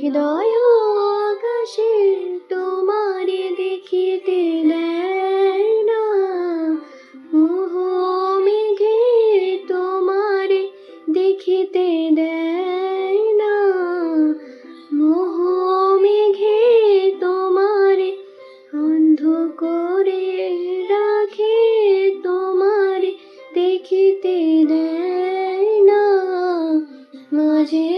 হৃদয় আকাশে তোমারে দেখিতে দেয় না। মোহ মেঘে তোমারে দেখিতে দেয় না। মোহ মেঘে তোমারে অন্ধ করে রাখে, তোমারে দেখিতে দেয় না। মাঝে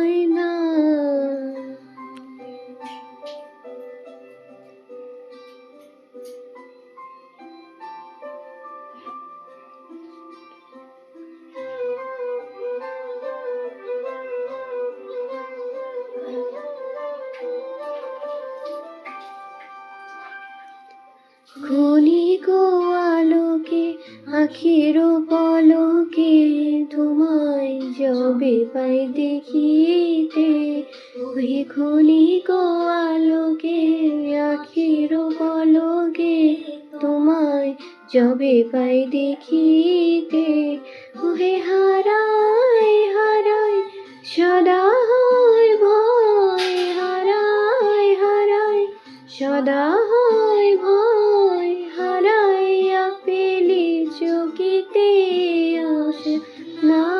ক্ষণিক আলোকে, আখির পলকে তোমায় যবে পাই দেখিতে। ওই ক্ষণিক আলোকে, আখির পলকে তোমায় যবে পাই দেখিতে। ওহে হারাই হারাই সদা হয় ভয় হারাই হারাই সদা হয় no.